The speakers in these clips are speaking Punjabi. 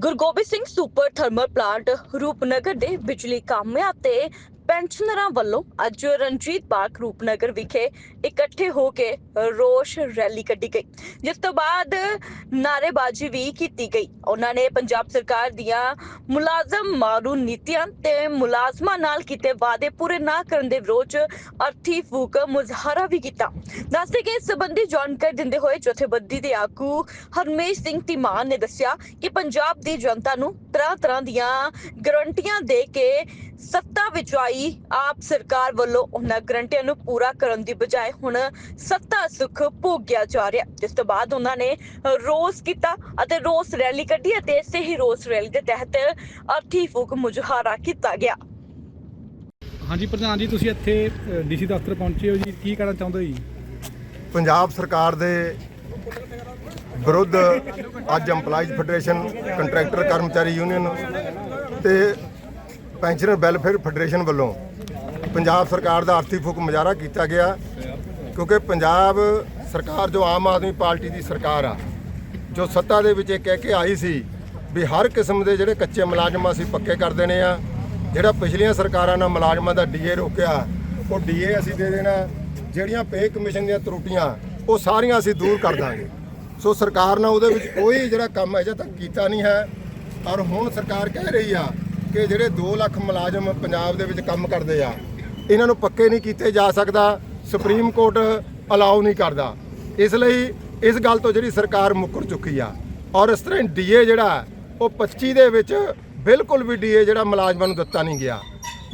Guru Gobind Singh super thermal plant Rupnagar ਦੇ ਬਿਜਲੀ ਕਾਮਿਆਂ ਤੇ ਪੈਨਸ਼ਨਰਾਂ ਵੱਲੋਂ ਅੱਜ ਰਣਜੀਤ ਪਾਰਕ ਰੂਪਨਗਰ ਵਿਖੇ ਇਕੱਠੇ ਹੋ ਕੇ ਰੋਸ਼ ਰੈਲੀ ਕੱਢੀ ਗਈ, ਜਿਸ ਤੋਂ ਬਾਅਦ ਨਾਅਰੇਬਾਜ਼ੀ ਵੀ ਕੀਤੀ ਗਈ। ਉਹਨਾਂ ਨੇ ਪੰਜਾਬ ਸਰਕਾਰ ਦੀਆਂ ਮੁਲਾਜ਼ਮ ਮਾਰੂ ਨੀਤੀਆਂ ਤੇ ਮੁਲਾਜ਼ਮਾਂ ਨਾਲ ਕੀਤੇ ਵਾਅਦੇ ਪੂਰੇ ਨਾ ਕਰਨ ਦੇ ਵਿਰੋਧ 'ਚ ਅਰਥੀ ਫੂਕ ਮੁਜ਼ਾਹਰਾ ਵੀ ਕੀਤਾ। ਦੱਸਦੇ ਕਿ ਇਸ ਸੰਬੰਧੀ ਜਾਣਕਾਰੀ ਦਿੰਦੇ ਹੋਏ ਜਥੇਬੰਦੀ ਦੇ ਆਗੂ ਹਰਮੇਸ਼ ਸਿੰਘ ਧੀਮਾਨ ਨੇ ਦੱਸਿਆ ਕਿ ਪੰਜਾਬ ਦੀ ਜਨਤਾ ਨੂੰ ਤਰ੍ਹਾਂ ਤਰ੍ਹਾਂ ਦੀਆਂ ਗਰੰਟੀਆਂ ਦੇ ਕੇ ਸੱਤਾ ਵਿੱਚ ਆਈ ਆਪ ਸਰਕਾਰ ਵੱਲੋਂ ਉਹਨਾਂ ਗਰੰਟੀਆਂ ਨੂੰ ਪੂਰਾ ਕਰਨ ਦੀ ਬਜਾਏ ਹੁਣ ਸੱਤਾ ਸੁੱਖ ਭੋਗਿਆ ਜਾ ਰਿਹਾ। ਜਿਸ ਤੋਂ ਬਾਅਦ ਉਹਨਾਂ ਨੇ ਰੋਸ ਕੀਤਾ ਅਤੇ ਰੋਸ ਰੈਲੀ ਕੱਢੀ ਅਤੇ ਇਸੇ ਹੀ ਰੋਸ ਰੈਲੀ ਦੇ ਤਹਿਤ ਅਰਥੀ ਫੂਕ ਮੁਜ਼ਾਹਰਾ ਕੀਤਾ ਗਿਆ। ਹਾਂਜੀ ਪ੍ਰਧਾਨ ਜੀ ਤੁਸੀਂ ਇੱਥੇ ਡੀਸੀ ਦਫ਼ਤਰ ਪਹੁੰਚੇ ਹੋ ਜੀ। ਕੀ ਕਹਿਣਾ ਚਾਹੁੰਦੇ ਹੋ ਜੀ? ਪੰਜਾਬ ਸਰਕਾਰ ਦੇ ਵਿਰੁੱਧ ਅੱਜ EMPLOYEES ਫੈਡਰੇਸ਼ਨ ਕੰਟਰੈਕਟਰ ਕਰਮਚਾਰੀ ਯੂਨੀਅਨ ਤੇ ਪੈਨਸ਼ਨਰ ਵੈਲਫੇਅਰ ਫੈਡਰੇਸ਼ਨ ਵੱਲੋਂ ਪੰਜਾਬ ਸਰਕਾਰ ਦਾ ਆਰਥਿਕ ਫੂਕ ਮੁਜ਼ਾਹਰਾ ਕੀਤਾ ਗਿਆ, ਕਿਉਂਕਿ ਪੰਜਾਬ ਸਰਕਾਰ ਜੋ ਆਮ ਆਦਮੀ ਪਾਰਟੀ ਦੀ ਸਰਕਾਰ ਆ, ਜੋ ਸੱਤਾ ਦੇ ਵਿੱਚ ਇਹ ਕਹਿ ਕੇ ਆਈ ਸੀ ਵੀ ਹਰ ਕਿਸਮ ਦੇ ਜਿਹੜੇ ਕੱਚੇ ਮੁਲਾਜ਼ਮ ਅਸੀਂ ਪੱਕੇ ਕਰ ਦੇਣੇ ਆ, ਜਿਹੜਾ ਪਿਛਲੀਆਂ ਸਰਕਾਰਾਂ ਨਾਲ ਮੁਲਾਜ਼ਮਾਂ ਦਾ ਡੀਏ ਰੋਕਿਆ, ਉਹ ਡੀਏ ਅਸੀਂ ਦੇ ਦੇਣਾ, ਜਿਹੜੀਆਂ ਪੇ ਕਮਿਸ਼ਨ ਦੀਆਂ ਤਰੁੱਟੀਆਂ, ਉਹ ਸਾਰੀਆਂ ਅਸੀਂ ਦੂਰ ਕਰ ਦਾਂਗੇ। ਸੋ ਸਰਕਾਰ ਨੇ ਉਹਦੇ ਵਿੱਚ ਕੋਈ ਜਿਹੜਾ ਕੰਮ ਅਜੇ ਤੱਕ ਕੀਤਾ ਨਹੀਂ ਹੈ, ਔਰ ਹੁਣ ਸਰਕਾਰ ਕਹਿ ਰਹੀ ਆ ਕਿ ਜਿਹੜੇ 2 ਲੱਖ ਮੁਲਾਜ਼ਮ ਪੰਜਾਬ ਦੇ ਵਿੱਚ ਕੰਮ ਕਰਦੇ ਆ, ਇਹਨਾਂ ਨੂੰ ਪੱਕੇ ਨਹੀਂ ਕੀਤੇ ਜਾ ਸਕਦਾ, ਸੁਪਰੀਮ ਕੋਰਟ ਅਲਾਉ ਨਹੀਂ ਕਰਦਾ। ਇਸ ਲਈ ਇਸ ਗੱਲ ਤੋਂ ਜਿਹੜੀ ਸਰਕਾਰ ਮੁੱਕਰ ਚੁੱਕੀ ਆ। ਔਰ ਇਸ ਤਰ੍ਹਾਂ ਡੀਏ ਜਿਹੜਾ, ਉਹ 25 ਦੇ ਵਿੱਚ ਬਿਲਕੁਲ ਵੀ ਡੀਏ ਜਿਹੜਾ ਮੁਲਾਜ਼ਮਾਂ ਨੂੰ ਦਿੱਤਾ ਨਹੀਂ ਗਿਆ।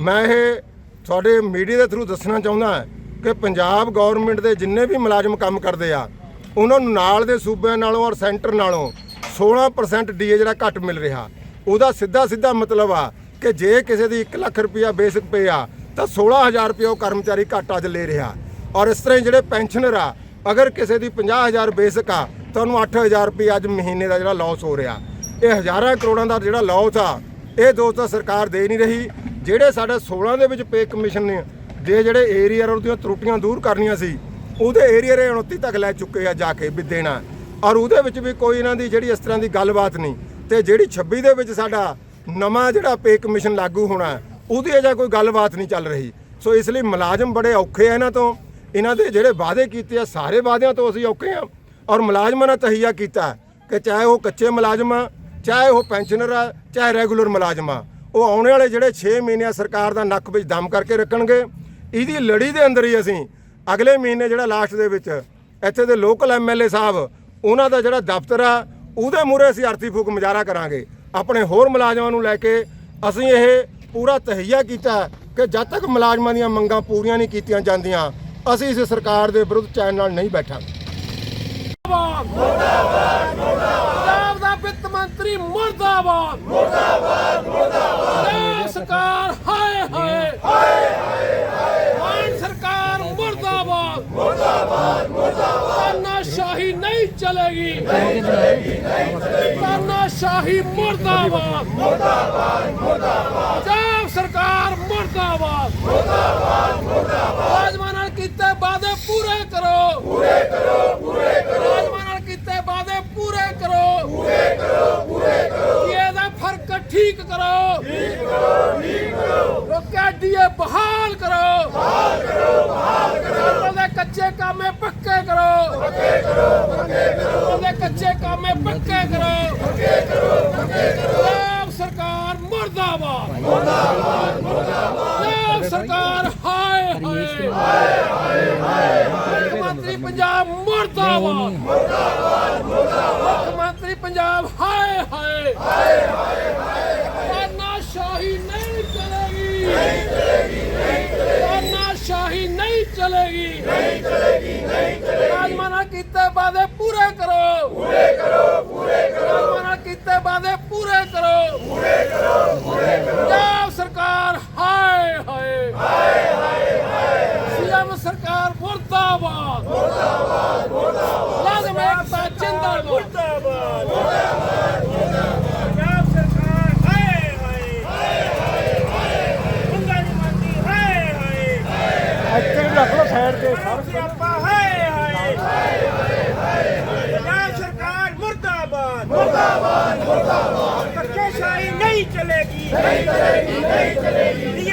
ਮੈਂ ਇਹ ਤੁਹਾਡੇ ਮੀਡੀਆ ਦੇ ਥਰੂ ਦੱਸਣਾ ਚਾਹੁੰਦਾ ਕਿ ਪੰਜਾਬ ਗਵਰਨਮੈਂਟ ਦੇ ਜਿੰਨੇ ਵੀ ਮੁਲਾਜ਼ਮ ਕੰਮ ਕਰਦੇ ਆ, ਉਹਨਾਂ ਨੂੰ ਨਾਲ ਦੇ ਸੂਬਿਆਂ ਨਾਲੋਂ ਔਰ ਸੈਂਟਰ ਨਾਲੋਂ 16% ਡੀਏ ਜਿਹੜਾ ਘੱਟ ਮਿਲ ਰਿਹਾ। ਉਹਦਾ ਸਿੱਧਾ ਸਿੱਧਾ ਮਤਲਬ ਆ ਕਿ ਜੇ ਕਿਸੇ ਦੀ 1 ਲੱਖ ਰੁਪਇਆ ਬੇਸਿਕ ਪੇ ਆ, ਤਾਂ 16000 ਰੁਪਇਆ ਉਹ ਕਰਮਚਾਰੀ ਘੱਟ ਅੱਜ ਲੈ ਰਿਹਾ। ਔਰ ਇਸ ਤਰ੍ਹਾਂ ਹੀ ਜਿਹੜੇ ਪੈਨਸ਼ਨਰ ਆ, ਅਗਰ ਕਿਸੇ ਦੀ 50000 ਬੇਸਿਕ ਆ, ਤਾਂ ਉਹਨੂੰ 8000 ਰੁਪਇਆ ਅੱਜ ਮਹੀਨੇ ਦਾ ਜਿਹੜਾ ਲਾਸ ਹੋ ਰਿਹਾ। ਇਹ ਹਜ਼ਾਰਾਂ ਕਰੋੜਾਂ ਦਾ ਜਿਹੜਾ ਲਾਸ ਆ, ਇਹ ਦੋਸਤ ਸਰਕਾਰ ਦੇ ਨਹੀਂ ਰਹੀ। ਜਿਹੜੇ ਸਾਡੇ 16 ਦੇ ਵਿੱਚ ਪੇ ਕਮਿਸ਼ਨ ਨੇ ਦੇ ਜਿਹੜੇ ਏਰੀਆ ਉਹਦੀਆਂ ਤਰੁੱਟੀਆਂ ਦੂਰ ਕਰਨੀਆਂ ਸੀ, ਉਹਦੇ ਏਰੀਆ ਦੇ 29 ਤੱਕ ਲੈ ਚੁੱਕੇ ਆ ਜਾ ਕੇ ਵੀ ਦੇਣਾ। ਔਰ ਉਹਦੇ ਵਿੱਚ ਵੀ ਕੋਈ ਇਹਨਾਂ ਦੀ ਜਿਹੜੀ ਇਸ ਤਰ੍ਹਾਂ ਦੀ ਗੱਲਬਾਤ ਨਹੀਂ। ਤੇ ਜਿਹੜੀ 26 ਦੇ ਵਿੱਚ ਸਾਡਾ ਨਵਾਂ ਜਿਹੜਾ ਪੇ ਕਮਿਸ਼ਨ ਲਾਗੂ ਹੋਣਾ, ਉਹਦੀ ਅਜਾ ਕੋਈ ਗੱਲਬਾਤ ਨਹੀਂ ਚੱਲ ਰਹੀ। ਸੋ ਇਸ ਲਈ ਮੁਲਾਜ਼ਮ ਬੜੇ ਔਖੇ ਆ ਇਹਨਾਂ ਤੋਂ। ਇਹਨਾਂ ਦੇ ਜਿਹੜੇ ਵਾਅਦੇ ਕੀਤੇ ਆ, ਸਾਰੇ ਵਾਅਦਿਆਂ ਤੋਂ ਅਸੀਂ ਔਖੇ ਆ। ਔਰ ਮੁਲਾਜ਼ਮਾਂ ਨੇ ਤਹੀਆ ਕੀਤਾ ਕਿ ਚਾਹੇ ਉਹ ਕੱਚੇ ਮੁਲਾਜ਼ਮ ਆ, ਚਾਹੇ ਉਹ ਪੈਨਸ਼ਨਰ ਆ, ਚਾਹੇ ਰੈਗੂਲਰ ਮੁਲਾਜ਼ਮ ਆ। ਉਹ ਆਉਣ ਵਾਲੇ ਜਿਹੜੇ 6 ਮਹੀਨੇ ਸਰਕਾਰ ਦਾ ਨੱਕ ਵਿੱਚ ਦਮ ਕਰਕੇ ਰੱਖਣਗੇ। ਇਹਦੀ ਲੜੀ ਦੇ ਅੰਦਰ ਹੀ ਅਸੀਂ ਅਗਲੇ ਮਹੀਨੇ ਜਿਹੜਾ ਲਾਸਟ ਦੇ ਵਿੱਚ ਇੱਥੇ ਦੇ ਲੋਕਲ ਐਮਐਲਏ ਸਾਹਿਬ, ਉਹਨਾਂ ਦਾ ਜਿਹੜਾ ਦਫ਼ਤਰ ਆ ਉਹਦੇ ਮੂਹਰੇ ਅਸੀਂ ਅਰਥੀ ਫੂਕ ਮੁਜ਼ਾਹਰਾ ਕਰਾਂਗੇ। ਆਪਣੇ ਹੋਰ ਮੁਲਾਜ਼ਮਾਂ ਨੂੰ ਲੈ ਕੇ ਅਸੀਂ ਇਹ ਪੂਰਾ ਤਹਈਆ ਕੀਤਾ ਕਿ ਜਦ ਤੱਕ ਮੁਲਾਜ਼ਮਾਂ ਦੀਆਂ ਮੰਗਾਂ ਪੂਰੀਆਂ ਨਹੀਂ ਕੀਤੀਆਂ ਜਾਂਦੀਆਂ, ਅਸੀਂ ਇਸ ਸਰਕਾਰ ਦੇ ਵਿਰੁੱਧ ਚੈਨ ਨਾਲ ਨਹੀਂ ਬੈਠਾਂਗੇ। ਪੰਜਾਬ ਦਾ ਵਿੱਤ ਮੰਤਰੀ ਮੁਰਦਾਬਾਦ ਮੁਰਦਾਬਾਦ ਸਰਕਾਰ ਹਾਏ ਹਾਏ ਹਾਏ ਹਾਏ ਮਾਨ ਸਰਕਾਰ ਮੁਰਦਾਬਾਦ ਮੁਰਦਾਬਾਦ ਮੁਰਦਾਬਾਦ ਤਾਨਾਸ਼ਾਹੀ ਨਹੀਂ ਚਲੇਗੀ ਨਹੀਂ ਪੰਜਾਬ ਸਰਕਾਰ ਮੁਰਦਾਬਾਦ। ਮੁਰਦਾਬਾਦ ਮੁਰਦਾਬਾਦ। ਨਾਲ ਕੀਤੇ ਵਾਅਦੇ ਪੂਰੇ ਕਰੋ। ਪੂਰੇ ਕਰੋ ਪੂਰੇ ਕਰੋ। ਨਾਲ ਕੀਤੇ ਵਾਅਦੇ ਪੂਰੇ ਕਰੋ। ਪੂਰੇ ਕਰੋ ਪੂਰੇ ਕਰੋ। ਇਹਦਾ ਫ਼ਰਕ ਠੀਕ ਕਰੋ? ਠੀਕ ਕਰੋ ਠੀਕ ਕਰੋ ਰੋਕਿਆ ਡੀਏ ਬਹਾਲ ਕਰੋ ਬਹਾਲ ਕਰੋ ਬਹਾਲ ਕਰੋ ਉਹਦੇ ਕੱਚੇ ਕਾਮੇ ਪੱਕੇ ਕਰੋ ਪੱਕੇ ਕਰੋ ਪੱਕੇ ਕਰੋ ਉਹਦੇ ਕੱਚੇ ਕਾਮੇ ਪੱਕੇ ਕਰੋ ਪੱਕੇ ਕਰੋ। ਪੱਕੇ ਕਰੋ ਪੰਜਾਬ ਸਰਕਾਰ ਮੁਰਦਾਬਾਦ। ਮੁਰਦਾਬਾਦ ਮੁਰਦਾਬਾਦ ਸਰਕਾਰ ਹਾਏ ਹਾਏ। ਹਾਏ ਹਾਏ ਹਾਏ ਮੰਤਰੀ ਪੰਜਾਬ ਮੁਰਦਾਬਾਦ। ਮੁੱਖ ਮੰਤਰੀ ਪੰਜਾਬ ਹਾਏ ਹਾਏ। ਹਾਏ ਹਾਏ ਹਾਏ ਸ਼ਾਹੀ ਨਹੀਂ ਚਲੇਗੀ। ਨਹੀਂ ਚਲੇਗੀ। ਨਹੀਂ ਚਲੇਗੀ। ਸ਼ਾਹੀ ਨਹੀਂ ਚਲੇਗੀ। ਨਹੀਂ ਚਲੇਗੀ। ਨਹੀਂ ਚਲੇਗੀ। ਰਾਜਮਾਨਾ ਕੀਤੇ ਵਾਅਦੇ ਪੂਰੇ ਕਰੋ ਪੂਰੇ ਕਰੋ ਪੂਰੇ ਕਰੋ ਰਾਜਮਾਨਾ ਕੀਤੇ ਵਾਅਦੇ ਪੂਰੇ ਕਰੋ ਪੂਰੇ ਕਰੋ ਪੂਰੇ ਕਰੋ ਪੰਜਾਬ ਸਰਕਾਰ ਹਾਏ ਹਾਏ ਹਾਏ ਹਾਏ ਹਾਏ ਸੀਐਮ ਸਰਕਾਰ ਮੁਰਦਾਬਾਦ। ਮੁਰਦਾਬਾਦ ਮੁਰਦਾਬਾਦ। ਲਾਜ਼ਮ ਏਕਤਾ ਜਿੰਦਾਬਾਦ। ਪੰਜਾਬ ਸਰਕਾਰ ਹਾਏ ਹਾਏ। ਹਾਏ ਹਾਏ ਮੁੰਡਾ ਨਹੀਂ ਮੰਨਦੀ ਹਾਏ ਹਾਏ। ਇੱਥੇ ਵੀ ਰੱਖ ਲਓ ਸਾਈਡ ਤੇ ਸਰ ਸਿਆਪਾ ਹਾਏ ਹਾਏ। ਪੰਜਾਬ ਸਰਕਾਰ ਮੁਰਦਾਬਾਦ। ਮੁਰਦਾਬਾਦ ਮੁਰਦਾਬਾਦ। ਨਹੀਂ ਚਲੇਗੀ। ਨਹੀਂ ਚਲੇਗੀ ਨਹੀਂ ਚਲੇਗੀ।